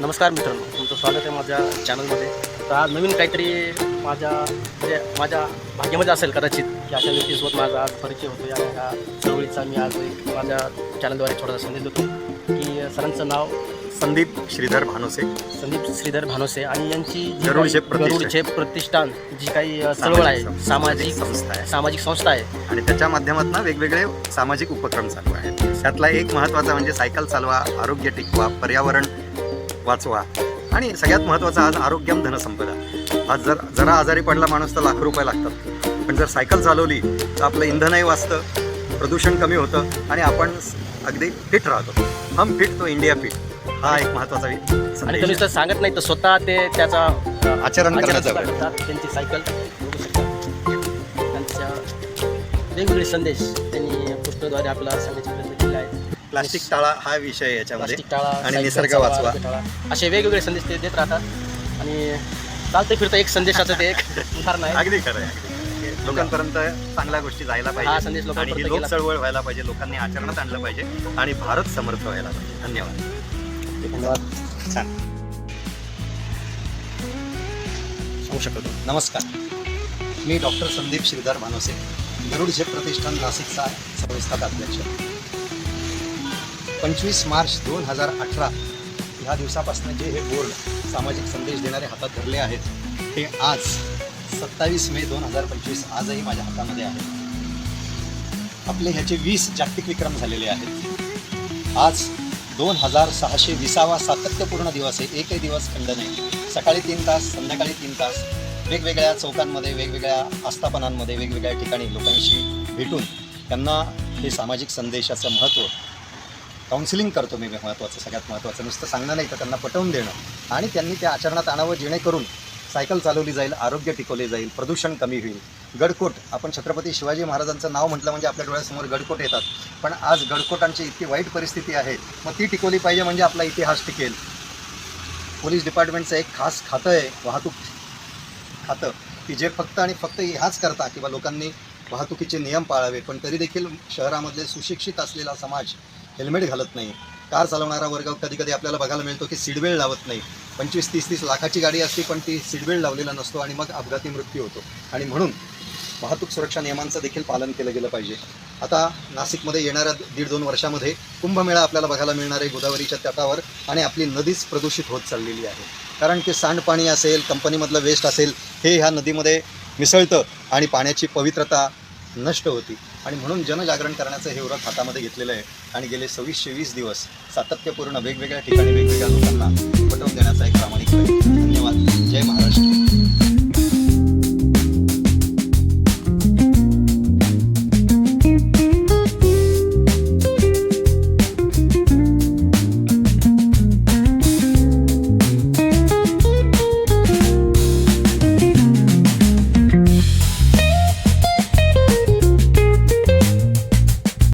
नमस्कार मित्रांनो तुमचं स्वागत आहे माझ्या चॅनलमध्ये तर आज नवीन काहीतरी माझ्या म्हणजे माझ्या भाग्यामध्ये असेल कदाचित की अशा व्यक्तीसोबत माझा आज परिचय होतो या ह्या चळवळीचा मी आज एक माझ्या चॅनलद्वारे छोटासा संदेश देतो की सरांचं नाव संदीप श्रीधर भानुसे. संदीप श्रीधर भानोसे. आणि यांची जी गरुड काही झेप प्रतिष्ठान. जी काही चळवळ आहे सामाजिक सामाजिक संस्था आहे. सामाजिक संस्था आहे. आणि त्याच्या माध्यमातून वेगवेगळे सामाजिक उपक्रम चालू आहेत. त्यातला एक महत्त्वाचा म्हणजे सायकल चालवा आरोग्य टिकवा पर्यावरण वाचवा. आणि सगळ्यात महत्त्वाचं आज आरोग्यम धनसंपदा. आज जर जरा आजारी पडला माणूस तर लाख रुपये लागतात. पण जर सायकल चालवली तर आपलं इंधनही वाचतं प्रदूषण कमी होतं आणि आपण अगदी फिट राहतो. हम फिट तो इंडिया फिट. हा एक महत्त्वाचा आणि तुम्ही आहे. जर सांगत नाही तर स्वतः ते त्याचा आचरण. करतात. त्यांची सायकल त्यांच्या वेगवेगळे संदेश त्यांनी पुस्तकाद्वारे आपल्याला सांगण्याचे प्रयत्न केले आहेत. प्लास्टिक टाळा हा विषय आहे याच्यामध्ये. प्लास्टिक टाळा आणि निसर्ग वाचवा. आरोग्य टाळा. असे वेगवेगळे संदेश ते देत राहतात. आणि चालतं फिरतं एक संदेशाचं ते एक उदाहरण आहे. अगदी खरं आहे अगदी. लोकांपर्यंत चांगल्या गोष्टी जायला हा पाहिजे. संदेश आणि लोकांपर्यंत ही लोक गेला. चळवळ व्हायला पाहिजे लोकांनी आचरणात आणलं पाहिजे. आणि भारत समर्थ व्हायला पाहिजे. धन्यवाद. धन्यवाद. छान. सांगू शकतो नमस्कार. मी डॉक्टर संदीप श्रीधर मानोसे गरुड झेप प्रतिष्ठान नाशिकचा संस्थापक अध्यक्ष. पंचवीस मार्च दोन हजार अठरा. ह्या दिवसापासून जे हे बोर्ड सामाजिक संदेश देणारे हातात धरले आहेत हे आज सत्तावीस मे दोन हजार पंचवीस आजही माझ्या हातामध्ये आहे. आपले ह्याचे वीस जागतिक विक्रम झालेले आहेत. आज दोन हजार सहाशे विसावा सातत्यपूर्ण दिवस आहे. एकही दिवस खंड नाही. सकाळी तीन तास संध्याकाळी तीन तास वेगवेगळ्या चौकांमध्ये वेगवेगळ्या आस्थापनांमध्ये वेगवेगळ्या ठिकाणी लोकांशी भेटून त्यांना हे सामाजिक संदेशाचं महत्त्व काउन्सिलिंग करतो मी महत्त्वाचं सगळ्यात महत्त्वाचं नुसतं सांगणं नाही तर त्यांना पटवून देणं. आणि त्यांनी त्या आचरणात आणावं जेणेकरून सायकल चालवली जाईल आरोग्य टिकवले जाईल प्रदूषण कमी होईल. गडकोट आपण छत्रपती शिवाजी महाराजांचं नाव म्हटलं म्हणजे आपल्या डोळ्यासमोर गडकोट येतात. पण आज गडकोटांची इतकी वाईट परिस्थिती आहे मग ती टिकवली पाहिजे म्हणजे आपला इतिहास टिकेल. पोलीस डिपार्टमेंटचं एक खास खातं आहे वाहतूक खातं की जे फक्त आणि फक्त ह्याच करता किंवा लोकांनी वाहतुकीचे नियम पाळावे. पण तरी देखील शहरामधले सुशिक्षित असलेला समाज हेल्मेट घालत नाही. कार चालवणारा वर्ग कधी कधी आपल्याला बघायला मिळतो की सीटबेल्ट लावत नाही. पंचवीस तीस तीस लाखाची गाडी असते पण ती सीटबेल्ट लावलेला नसतो आणि मग अपघाती मृत्यू होतो. आणि म्हणून वाहतूक सुरक्षा नियमांचं देखील पालन केलं गेलं पाहिजे. आता नाशिकमध्ये येणाऱ्या दीड दोन वर्षामध्ये कुंभमेळा आपल्याला बघायला मिळणार आहे गोदावरीच्या तटावर आणि आपली नदीच प्रदूषित होत चाललेली आहे. कारण की सांडपाणी असेल कंपनीमधलं वेस्ट असेल हे ह्या नदीमध्ये मिसळतं आणि पाण्याची पवित्रता नष्ट होती. आणि म्हणून जनजागरण करण्याचं हे व्रत हातामध्ये घेतलेलं आहे. आणि गेले सव्वीसशे वीस दिवस सातत्यपूर्ण वेगवेगळ्या ठिकाणी वेगवेगळ्या लोकांना पटवून देण्याचा एक प्रामाणिक प्रयत्न. धन्यवाद. जय महाराष्ट्र.